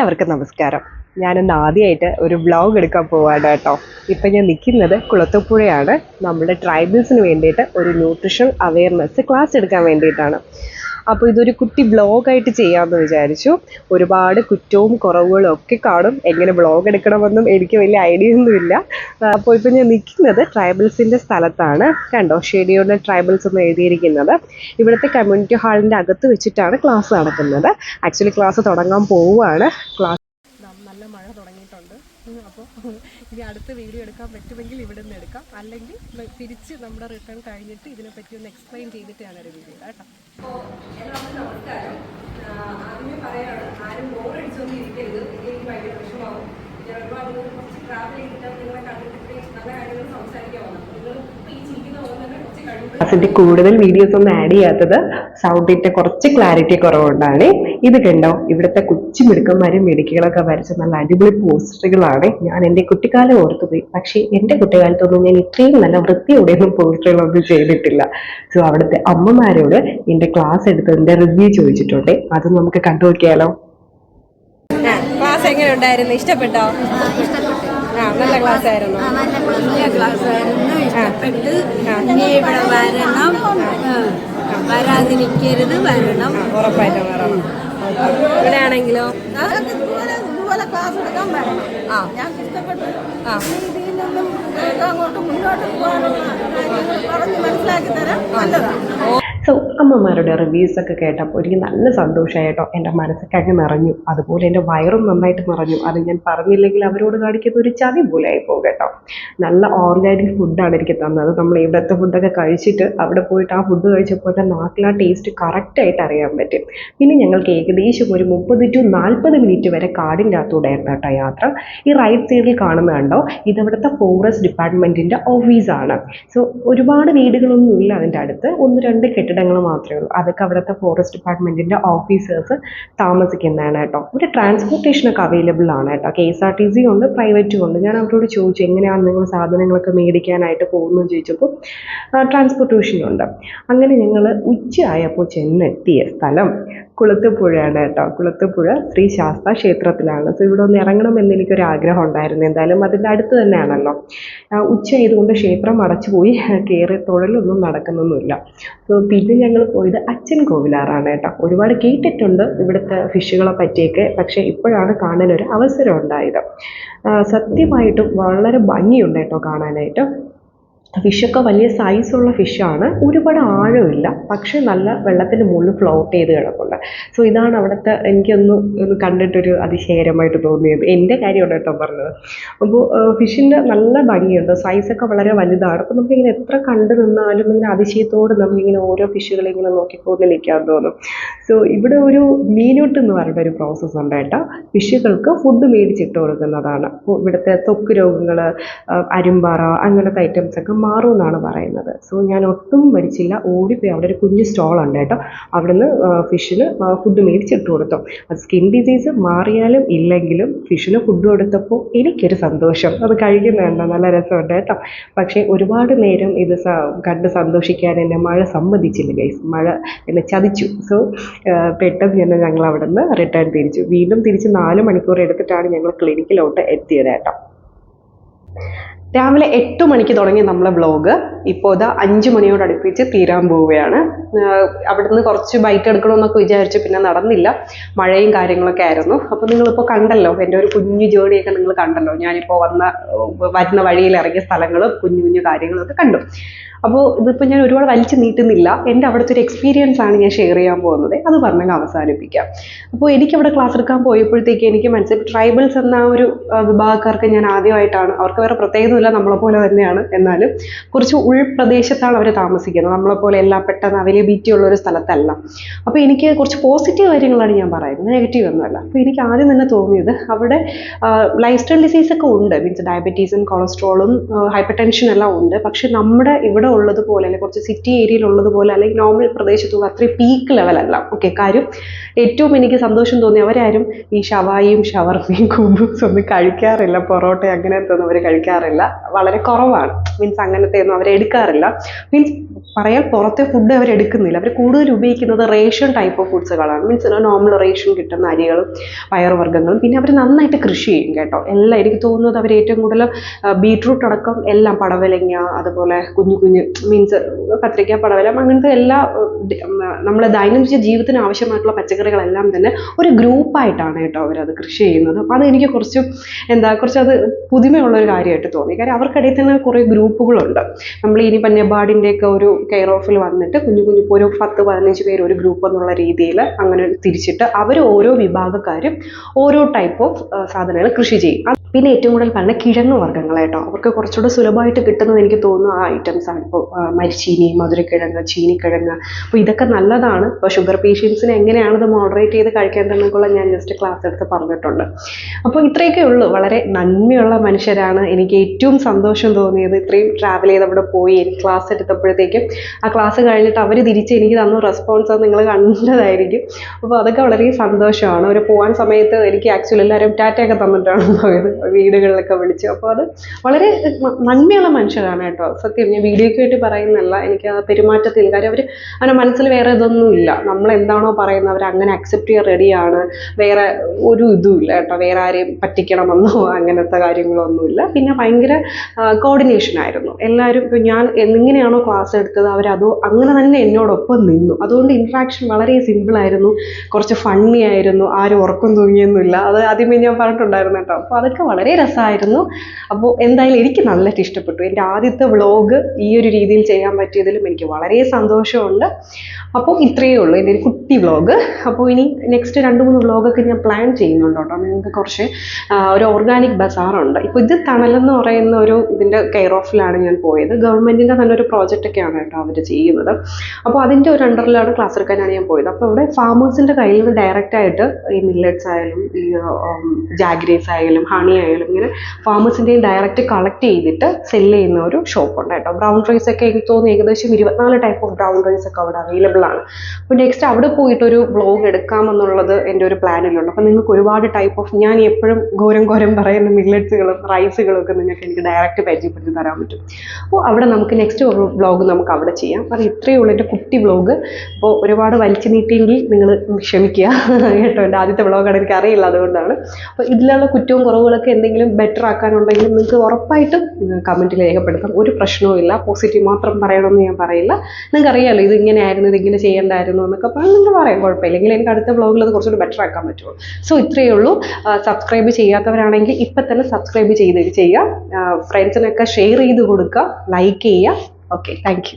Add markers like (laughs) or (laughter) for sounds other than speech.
എല്ലാവർക്കും നമസ്കാരം. ഞാനിന്ന് ആദ്യമായിട്ട് ഒരു വ്ളോഗ് എടുക്കാൻ പോവാണ് കേട്ടോ. ഇപ്പം ഞാൻ നിൽക്കുന്നത് കുളത്തപ്പുഴയാണ്. നമ്മുടെ ട്രൈബൽസിന് വേണ്ടിയിട്ട് ഒരു ന്യൂട്രീഷൻ അവയർനെസ് ക്ലാസ് എടുക്കാൻ വേണ്ടിയിട്ടാണ്. അപ്പോൾ ഇതൊരു കുട്ടി ബ്ലോഗായിട്ട് ചെയ്യാമെന്ന് വിചാരിച്ചു. ഒരുപാട് കുറ്റവും കുറവുകളും ഒക്കെ കാണും. എങ്ങനെ ബ്ലോഗ് എടുക്കണമെന്നും എനിക്ക് വലിയ ഐഡിയ ഒന്നുമില്ല അപ്പോൾ ഇപ്പം ഞാൻ നിൽക്കുന്നത് ട്രൈബൽസിന്റെ സ്ഥലത്താണ്. കണ്ടോ? ഷെഡിയോടെ ട്രൈബൽസ് എന്ന് എഴുതിയിരിക്കുന്നത്. ഇവിടുത്തെ കമ്മ്യൂണിറ്റി ഹാളിന്റെ അകത്ത് വെച്ചിട്ടാണ് ക്ലാസ് നടക്കുന്നത്. ആക്ച്വലി ക്ലാസ് തുടങ്ങാൻ പോവുകയാണ്. ക്ലാസ് നല്ല മഴ തുടങ്ങിയിട്ടുണ്ട് അപ്പോൾ (laughs) ഇനി അടുത്ത വീഡിയോ എടുക്കാൻ പറ്റുമെങ്കിൽ ഇവിടെ നിന്ന് എടുക്കാം. അല്ലെങ്കിൽ തിരിച്ച് നമ്മുടെ റിട്ടേൺ കഴിഞ്ഞിട്ട് ഇതിനെപ്പറ്റി ഒന്ന് എക്സ്പ്ലെയിൻ ചെയ്തിട്ട് ഒരു വീഡിയോ കേട്ടോ. ആദ്യമേ പറയാനാണ് ആരും ബോറടിച്ചൊന്നും ഇരിക്കരുത്. എനിക്ക് ഭയങ്കര വിഷമാവും ഞാൻ ഒരുപാട് കുറച്ച് ട്രാവൽ ചെയ്തിട്ട് നിങ്ങളെ കണ്ടിട്ട് നല്ല കാര്യങ്ങൾ സംസാരിക്കാൻ വന്നു. നിങ്ങൾ ഈ കുറച്ച് കഴിയുമ്പോൾ അതിന്റെ കൂടുതൽ വീഡിയോസ് ഒന്നും ആഡ് ചെയ്യാത്തത് സൗണ്ടിന്റെ കുറച്ച് ക്ലാരിറ്റി കുറവുകൊണ്ടാണ്. ഇത് കണ്ടോ? ഇവിടുത്തെ കൊച്ചു മിടുക്കന്മാരും മിടുക്കികളൊക്കെ വരച്ച നല്ല അടിപൊളി പോസ്റ്ററുകളാണ് ഞാൻ എന്റെ കുട്ടിക്കാലം ഓർത്തുപോയി പക്ഷേ എന്റെ കുട്ടിക്കാലത്തൊന്നും ഞാൻ ഇത്രയും നല്ല വൃത്തിയോടെയൊന്നും പോസ്റ്ററുകളൊന്നും ചെയ്തിട്ടില്ല. സോ അവിടുത്തെ അമ്മമാരോട് എന്റെ ക്ലാസ് എടുത്തതിന്റെ റിവ്യൂ ചോദിച്ചിട്ടുണ്ട്? അത് നമുക്ക് കണ്ടു നോക്കിയാലോ ക്ലാസ് എങ്ങനെ ഉണ്ടായിരുന്നു ഇഷ്ടപ്പെട്ടോ. ആ നല്ല ക്ലാസ് ആയിരുന്നു നല്ല ക്ലാസ് ആയിരുന്നു ഇഷ്ടപ്പെട്ട്. ഇനി ഇവിടെ വരണം. ആ, വരാതിരിക്കരുത്. വരണം. ഉറപ്പായിട്ടും വരണം. ഇവിടെയാണെങ്കിലോ? ആ, ഇതുപോലെ ഇതുപോലെ ക്ലാസ് എടുക്കാൻ വരണം. ആ. ഞാൻ ഇഷ്ടപ്പെട്ടു. ആ. അങ്ങോട്ട് മുന്നോട്ട് പോകാനുള്ള കാര്യങ്ങൾ പറഞ്ഞ് മനസ്സിലാക്കി തരാം നല്ലതാണ്. സോ അമ്മമാരുടെ റിവ്യൂസ് ഒക്കെ കേട്ടപ്പോൾ എനിക്ക് നല്ല സന്തോഷമായി കേട്ടോ. എന്റെ മനസ്സൊക്കെ അങ്ങ് നിറഞ്ഞു. അതുപോലെ എന്റെ വയറും നന്നായിട്ട് നിറഞ്ഞു. അത് ഞാൻ പറഞ്ഞില്ലെങ്കിൽ അവരോട് കാണിക്കുന്ന ഒരു ചതി പോലെ ആയി പോകും കേട്ടോ. നല്ല ഓർഗാനിക് ഫുഡാണ് എനിക്ക് തന്നത്. നമ്മൾ ഇവിടുത്തെ ഫുഡൊക്കെ കഴിച്ചിട്ട് അവിടെ പോയിട്ട് ആ ഫുഡ് കഴിച്ചപ്പോൾ തന്നെ നാട്ടിൽ ആ ടേസ്റ്റ് കറക്റ്റായിട്ട് അറിയാൻ പറ്റും. പിന്നെ ഞങ്ങൾക്ക് ഏകദേശം ഒരു മുപ്പത് ടു നാൽപ്പത് മിനിറ്റ് വരെ കാടിന്റെ അകത്തൂടെയായിരുന്നു കേട്ടോ യാത്ര. ഈ റൈറ്റ് സൈഡിൽ കാണുന്ന കണ്ടോ? ഇതവിടുത്തെ ഫോറസ്റ്റ് ഡിപ്പാർട്ട്മെന്റിന്റെ ഓഫീസാണ് സോ ഒരുപാട് വീടുകളൊന്നും ഇല്ല അതിന്റെ അടുത്ത്. ഒന്ന് രണ്ട് കെട്ടിടങ്ങൾ മാത്രമേ ഉള്ളൂ. അതൊക്കെ അവിടുത്തെ ഫോറസ്റ്റ് ഡിപ്പാർട്ട്മെന്റിന്റെ ഓഫീസേഴ്സ് താമസിക്കുന്നതാണ് കേട്ടോ. ഇവിടെ ട്രാൻസ്പോർട്ടേഷനൊക്കെ അവൈലബിൾ ആണ് കേട്ടോ. K S R T C ഉണ്ട് പ്രൈവറ്റും ഉണ്ട്. ഞാൻ അവരോട് ചോദിച്ചു എങ്ങനെയാണ് നിങ്ങൾ സാധനങ്ങളൊക്കെ മേടിക്കാനായിട്ട് പോകുന്നു ചോദിച്ചപ്പോൾ ട്രാൻസ്പോർട്ടേഷനുണ്ട് അങ്ങനെ ഞങ്ങൾ ഉച്ചയായപ്പോൾ ചെന്നെത്തിയ സ്ഥലം കുളത്തുപുഴയാണ് കേട്ടോ. കുളത്തുപുഴ ശ്രീ ശാസ്ത ക്ഷേത്രത്തിലാണ്. സോ ഇവിടെ ഒന്ന് ഇറങ്ങണമെന്ന് എനിക്കൊരു ആഗ്രഹം ഉണ്ടായിരുന്നു എന്തായാലും അതിന്റെ അടുത്ത് തന്നെയാണല്ലോ. ഉച്ച ഉച്ചയായതുകൊണ്ട് ക്ഷേത്രം അടച്ചുപോയി. കയറി തൊഴിലൊന്നും നടക്കുന്നൊന്നുമില്ല. സോ പിന്നെ ഞങ്ങൾ പോയത് അച്ഛൻ കോവിലാറാണ് കേട്ടോ. ഒരുപാട് കേട്ടിട്ടുണ്ട് ഇവിടുത്തെ ഫിഷുകളെ പറ്റിയൊക്കെ. പക്ഷേ ഇപ്പോഴാണ് കാണാനൊരു അവസരം ഉണ്ടായത്. സത്യമായിട്ടും വളരെ ഭംഗിയുണ്ട് കേട്ടോ കാണാനായിട്ട്. ഫിഷൊക്കെ വലിയ സൈസുള്ള ഫിഷാണ്. ഒരുപാട് ആഴമില്ല. പക്ഷേ നല്ല വെള്ളത്തിന് മുകളിൽ ഫ്ലോട്ട് ചെയ്ത് കിടപ്പുണ്ട്. സോ ഇതാണ് അവിടുത്തെ എനിക്കൊന്ന് ഒന്ന് കണ്ടിട്ടൊരു അതിശയകരമായിട്ട് തോന്നിയത്. എന്റെ കാര്യമാണ് കേട്ടോ പറഞ്ഞത്. അപ്പോൾ ഫിഷിന്റെ നല്ല ഭംഗിയുണ്ട്. സൈസൊക്കെ വളരെ വലുതാണ്. അപ്പോൾ നമുക്കിങ്ങനെ എത്ര കണ്ടു നിന്നാലും ഇങ്ങനെ അതിശയത്തോട് നമുക്കിങ്ങനെ ഓരോ ഫിഷുകളെ ഇങ്ങനെ നോക്കിക്കൊണ്ട് നിൽക്കാൻ തോന്നും. സോ ഇവിടെ ഒരു മീനൂട്ട് എന്ന് പറയുന്ന ഒരു പ്രോസസ്സ് ഉണ്ട് കേട്ടോ. ഫിഷുകൾക്ക് ഫുഡ് മേടിച്ചിട്ട് കൊടുക്കുന്നതാണ്. അപ്പോൾ ഇവിടുത്തെ ത്വക്ക് രോഗങ്ങൾ അരുമ്പാറ അങ്ങനത്തെ ഐറ്റംസ് ഒക്കെ മാറും എന്നാണ് പറയുന്നത്. സോ ഞാൻ ഒട്ടും മരിച്ചില്ല ഓടിപ്പോയി അവിടെ ഒരു കുഞ്ഞു സ്റ്റോൾ ഉണ്ട് കേട്ടോ. അവിടുന്ന് ഫിഷിന് ഫുഡ് മേടിച്ചിട്ട് കൊടുത്തു. അത് സ്കിൻ ഡിസീസ് മാറിയാലും ഇല്ലെങ്കിലും ഫിഷിന് ഫുഡ് കൊടുത്തപ്പോൾ എനിക്കൊരു സന്തോഷം. അത് കഴിക്കുന്നുണ്ട് നല്ല രസമുണ്ട് കേട്ടോ. പക്ഷേ ഒരുപാട് നേരം ഇത് കണ്ട് സന്തോഷിക്കാൻ എന്നെ മഴ സമ്മതിച്ചില്ല ഗൈസ് മഴ എന്നെ ചതിച്ചു. സോ പെട്ടെന്ന് തന്നെ ഞങ്ങൾ അവിടെ നിന്ന് റിട്ടേൺ തിരിച്ചു. വീണ്ടും തിരിച്ച് നാല് മണിക്കൂർ എടുത്തിട്ടാണ് ഞങ്ങൾ ക്ലിനിക്കിലോട്ട് എത്തിയത് കേട്ടോ. രാവിലെ എട്ട് മണിക്ക് തുടങ്ങി നമ്മളെ വ്ളോഗ് ഇപ്പോൾ ഇതാ അഞ്ച് മണിയോട് അടുപ്പിച്ച് തീരാൻ പോവുകയാണ്. അവിടുന്ന് കുറച്ച് ബൈക്ക് എടുക്കണമെന്നൊക്കെ വിചാരിച്ചു പിന്നെ നടന്നില്ല. മഴയും കാര്യങ്ങളൊക്കെ ആയിരുന്നു. അപ്പോൾ നിങ്ങളിപ്പോൾ കണ്ടല്ലോ എന്റെ ഒരു കുഞ്ഞു ജേണിയൊക്കെ നിങ്ങൾ കണ്ടല്ലോ. ഞാനിപ്പോൾ വന്ന വരുന്ന വഴിയിൽ ഇറങ്ങിയ സ്ഥലങ്ങളും കുഞ്ഞു കുഞ്ഞു കാര്യങ്ങളൊക്കെ കണ്ടു. അപ്പോൾ ഇതിപ്പോൾ ഞാൻ ഒരുപാട് വലിച്ചു നീട്ടുന്നില്ല. എന്റെ അവിടുത്തെ ഒരു എക്സ്പീരിയൻസ് ആണ് ഞാൻ ഷെയർ ചെയ്യാൻ പോകുന്നത്. അത് പറഞ്ഞങ്ങ് അവസാനിപ്പിക്കാം. അപ്പോൾ എനിക്കവിടെ ക്ലാസ് എടുക്കാൻ പോയപ്പോഴത്തേക്ക് എനിക്ക് മനസ്സിലായി ട്രൈബൽസ് എന്ന ആ ഒരു വിഭാഗക്കാർക്ക് ഞാൻ ആദ്യമായിട്ടാണ്. അവർക്ക് വേറെ പ്രത്യേകതയില്ല നമ്മളെപ്പോലെ തന്നെയാണ്. എന്നാലും കുറച്ച് ഉൾപ്രദേശത്താണ് അവർ താമസിക്കുന്നത്. നമ്മളെപ്പോലെ എല്ലാം പെട്ടെന്ന് അവൈലബിലിറ്റി ഉള്ള ഒരു സ്ഥലത്തല്ല. അപ്പോൾ എനിക്ക് കുറച്ച് പോസിറ്റീവ് കാര്യങ്ങളാണ് ഞാൻ പറയുന്നത്. നെഗറ്റീവ് ഒന്നുമല്ല. അപ്പോൾ എനിക്ക് ആദ്യം തന്നെ തോന്നിയത് അവിടെ ലൈഫ് സ്റ്റൈൽ ഡിസീസൊക്കെ ഉണ്ട്. മീൻസ് ഡയബറ്റീസും കൊളസ്ട്രോളും ഹൈപ്പർ ടെൻഷനും എല്ലാം ഉണ്ട്. പക്ഷെ നമ്മുടെ ഇവിടെ ഉള്ളതുപോലെ അല്ലെങ്കിൽ കുറച്ച് സിറ്റി ഏരിയയിൽ ഉള്ളതുപോലെ അല്ലെങ്കിൽ നോർമൽ പ്രദേശത്തും അത്രയും പീക്ക് ലെവലല്ല ഓക്കെ കാര്യം ഏറ്റവും എനിക്ക് സന്തോഷം തോന്നി അവരാരും ഈ ഷവായിയും ഷവർമയും കുബൂസും ഒന്നും കഴിക്കാറില്ല പൊറോട്ട അങ്ങനത്തെ ഒന്നും അവർ കഴിക്കാറില്ല. വളരെ കുറവാണ്. മീൻസ് അങ്ങനത്തെ ഒന്നും അവർ എടുക്കാറില്ല. മീൻസ് പറയാൻ പുറത്തെ ഫുഡ് അവർ എടുക്കുന്നില്ല. അവർ കൂടുതൽ ഉപയോഗിക്കുന്നത് റേഷൻ ടൈപ്പ് ഓഫ് ഫുഡ്സുകളാണ് മീൻസ് നോർമൽ റേഷൻ കിട്ടുന്ന അരികളും പയറുവർഗങ്ങളും പിന്നെ അവർ നന്നായിട്ട് കൃഷി ചെയ്യും കേട്ടോ. എല്ലാം എനിക്ക് തോന്നുന്നത് അവർ ഏറ്റവും കൂടുതൽ ബീട്രൂട്ട് അടക്കം എല്ലാം പടവലങ്ങ അതുപോലെ കുഞ്ഞു കുഞ്ഞു മീൻസ് കത്തിരിക്ക പടവലം അങ്ങനത്തെ എല്ലാ നമ്മുടെ ദൈനംദിന ജീവിതത്തിന് ആവശ്യമായിട്ടുള്ള പച്ചക്കറികളെല്ലാം തന്നെ ഒരു ഗ്രൂപ്പായിട്ടാണ് കേട്ടോ അവരത് കൃഷി ചെയ്യുന്നത്. അപ്പോൾ അത് എനിക്ക് കുറച്ച് എന്താ കുറച്ച് അത് പുതുമയുള്ള ഒരു കാര്യമായിട്ട് തോന്നി. കാര്യം അവർക്കിടയിൽ തന്നെ കുറേ ഗ്രൂപ്പുകളുണ്ട് നമ്മൾ ഇനി പന്നബാടിന്റെയൊക്കെ ഒരു കെയർ ഓഫിൽ വന്നിട്ട് കുഞ്ഞു കുഞ്ഞു ഒരു പത്ത് പതിനഞ്ച് പേര് ഒരു ഗ്രൂപ്പ് എന്നുള്ള രീതിയിൽ അങ്ങനെ തിരിച്ചിട്ട് അവർ ഓരോ വിഭാഗക്കാരും ഓരോ ടൈപ്പ് ഓഫ് സാധനങ്ങൾ കൃഷി ചെയ്യും. പിന്നെ ഏറ്റവും കൂടുതൽ പറഞ്ഞ കിഴങ്ങ് വർഗങ്ങളായിട്ടോ. അവർക്ക് കുറച്ചുകൂടെ സുലഭമായിട്ട് കിട്ടുന്നത് എനിക്ക് തോന്നുന്നു ആ ഐറ്റംസ് ആണ്. ഇപ്പോൾ മരിച്ചീനി മധുരക്കിഴങ്ങ് ചീനിക്കിഴങ്ങ്. അപ്പോൾ ഇതൊക്കെ നല്ലതാണ്. ഇപ്പോൾ ഷുഗർ പേഷ്യൻസിന് എങ്ങനെയാണ് ഇത് മോഡറേറ്റ് ചെയ്ത് കഴിക്കേണ്ടതെന്നൊക്കെയുള്ള ഞാൻ ജസ്റ്റ് ക്ലാസ് എടുത്ത് പറഞ്ഞിട്ടുണ്ട്. അപ്പോൾ ഇത്രയൊക്കെ ഉള്ളൂ. വളരെ നന്മയുള്ള മനുഷ്യരാണ്. എനിക്ക് ഏറ്റവും സന്തോഷം തോന്നിയത് ഇത്രയും ട്രാവൽ ചെയ്ത് അവിടെ പോയി. എനിക്ക് ക്ലാസ് എടുത്തപ്പോഴത്തേക്കും ആ ക്ലാസ് കഴിഞ്ഞിട്ട് അവർ തിരിച്ച് എനിക്ക് തന്ന റെസ്പോൺസ് നിങ്ങൾ കണ്ടതായിരിക്കും. അപ്പോൾ അതൊക്കെ വളരെ സന്തോഷമാണ്. അവർ പോകാൻ സമയത്ത് എനിക്ക് ആക്ച്വലി എല്ലാവരും ടാറ്റയൊക്കെ തന്നിട്ടാണ് പോയത്. വീടുകളിലൊക്കെ വിളിച്ചു. അപ്പോൾ അത് വളരെ നന്മയുള്ള മനുഷ്യരാണ് കേട്ടോ. സത്യം ഞാൻ വീഡിയോയ്ക്ക് വേണ്ടി പറയുന്നല്ല എനിക്ക് ആ പെരുമാറ്റത്തിൽ കാര്യം അവർ അവരുടെ മനസ്സിൽ വേറെ ഇതൊന്നുമില്ല നമ്മൾ എന്താണോ പറയുന്നത് അവർ അങ്ങനെ അക്സെപ്റ്റ് ചെയ്യാൻ റെഡിയാണ് വേറെ ഒരു ഇതുമില്ല കേട്ടോ. വേറെ ആരെയും പറ്റിക്കണമെന്നോ അങ്ങനത്തെ കാര്യങ്ങളൊന്നുമില്ല പിന്നെ ഭയങ്കര കോർഡിനേഷൻ ആയിരുന്നു. എല്ലാവരും ഇപ്പോൾ ഞാൻ എങ്ങനെയാണോ ക്ലാസ് എടുത്തത് അവരതോ അങ്ങനെ തന്നെ എന്നോടൊപ്പം നിന്നു. അതുകൊണ്ട് ഇൻട്രാക്ഷൻ വളരെ സിമ്പിൾ ആയിരുന്നു. കുറച്ച് ഫണ്ണി ആയിരുന്നു. ആരും ഉറക്കം തൂങ്ങിയൊന്നുമില്ല. അത് ആദ്യമേ ഞാൻ പറഞ്ഞിട്ടുണ്ടായിരുന്നു കേട്ടോ. അപ്പോൾ അതൊക്കെ വളരെ രസമായിരുന്നു. അപ്പോൾ എന്തായാലും എനിക്ക് നല്ല ഇഷ്ടപ്പെട്ടു. എന്റെ ആദ്യത്തെ വ്ളോഗ് ഈ ഒരു രീതിയിൽ ചെയ്യാൻ പറ്റിയതിലും എനിക്ക് വളരെ സന്തോഷമുണ്ട്. അപ്പോൾ ഇത്രയേ ഉള്ളൂ എന്റെ ഒരു കുട്ടി വ്ളോഗ് അപ്പോൾ ഇനി നെക്സ്റ്റ് രണ്ട് മൂന്ന് വ്ളോഗൊക്കെ ഞാൻ പ്ലാൻ ചെയ്യുന്നുണ്ട് കേട്ടോ. നിങ്ങൾക്ക് കുറച്ച് ഒരു ഓർഗാനിക് ബസാറുണ്ട് ഇപ്പോൾ ഇത് തണലെന്ന് പറയുന്ന ഒരു ഇതിന്റെ കെയർ ഓഫിലാണ് ഞാൻ പോയത്. ഗവൺമെന്റിന്റെ തന്നെ ഒരു പ്രോജക്റ്റൊക്കെയാണ് കേട്ടോ അവർ ചെയ്യുന്നത്. അപ്പോൾ അതിന്റെ ഒരു അണ്ടറിലാണ് ക്ലാസ് എടുക്കാനാണ് ഞാൻ പോയത്. അപ്പോൾ അവിടെ ഫാമേഴ്സിന്റെ കയ്യിൽ നിന്ന് ഡയറക്റ്റായിട്ട് ഈ മില്ലറ്റ്സ് ആയാലും ഈ ജാഗ്രേസ് ആയാലും ഹണി ആയാലും ഇങ്ങനെ ഡയറക്റ്റ് കളക്ട് ചെയ്തിട്ട് സെല്ല് ചെയ്യുന്ന ഒരു ഷോപ്പ് ഉണ്ട് കേട്ടോ. ബ്രൗൺ റൈസ് ഒക്കെ എനിക്ക് തോന്നുന്നു ഏകദേശം ഇരുപത്തിനാല് ടൈപ്പ് ഓഫ് ബ്രൗൺ റൈസ് ഒക്കെ അവിടെ അവൈലബിൾ ആണ്. അപ്പോൾ നെക്സ്റ്റ് അവിടെ പോയിട്ട് ഒരു വ്ളോഗ് എടുക്കാമെന്നുള്ളത് എന്റെ ഒരു പ്ലാനിലുണ്ട് അപ്പോൾ നിങ്ങൾക്ക് ഒരുപാട് ടൈപ്പ് ഓഫ് ഞാൻ എപ്പോഴും ഘോരം ഘോരം പറയുന്ന മില്ലറ്റ്സുകളും റൈസുകളും ഒക്കെ നിങ്ങൾക്ക് എനിക്ക് ഡയറക്റ്റ് പരിചയപ്പെടുത്തി തരാൻ പറ്റും. അപ്പോൾ അവിടെ നമുക്ക് നെക്സ്റ്റ് ഒരു ബ്ലോഗ് നമുക്ക് അവിടെ ചെയ്യാം. അത് ഇത്രയേ ഉള്ളൂ എന്റെ കുട്ടി ബ്ലോഗ് അപ്പോൾ ഒരുപാട് വലിച്ചു നീട്ടിയെങ്കിൽ നിങ്ങൾ ക്ഷമിക്കുക കേട്ടോ. എന്റെ ആദ്യത്തെ ബ്ലോഗാണ് എനിക്ക് അറിയില്ല അതുകൊണ്ടാണ്. അപ്പോൾ ഇതിലുള്ള കുറ്റവും കുറവുകളൊക്കെ എന്തെങ്കിലും ബെറ്റർ ആക്കാനുണ്ടെങ്കിൽ നിങ്ങൾക്ക് ഉറപ്പായിട്ടും കമന്റിൽ രേഖപ്പെടുത്താം. ഒരു പ്രശ്നവും ഇല്ല. പോസിറ്റീവ് മാത്രം പറയണമെന്ന് ഞാൻ പറയില്ല. നിങ്ങൾക്കറിയാമല്ലോ ഇത് ഇങ്ങനെയായിരുന്നു ഇതിങ്ങനെ ചെയ്യേണ്ടായിരുന്നു എന്നൊക്കെ പറഞ്ഞാൽ നിങ്ങൾ പറയാം. കുഴപ്പമില്ല. എങ്കിൽ എനിക്ക് അടുത്ത ബ്ലോഗിൽ അത് കുറച്ചുകൂടി ബെറ്റർ ആക്കാൻ പറ്റുള്ളൂ. സോ ഇത്രയേ ഉള്ളൂ. സബ്സ്ക്രൈബ് ചെയ്യാത്തവരാണെങ്കിൽ ഇപ്പം തന്നെ സബ്സ്ക്രൈബ് ചെയ്ത് ചെയ്യുക. ഫ്രണ്ട്സിനൊക്കെ ഷെയർ ചെയ്ത് കൊടുക്കുക. ലൈക്ക് ചെയ്യുക. Okay thank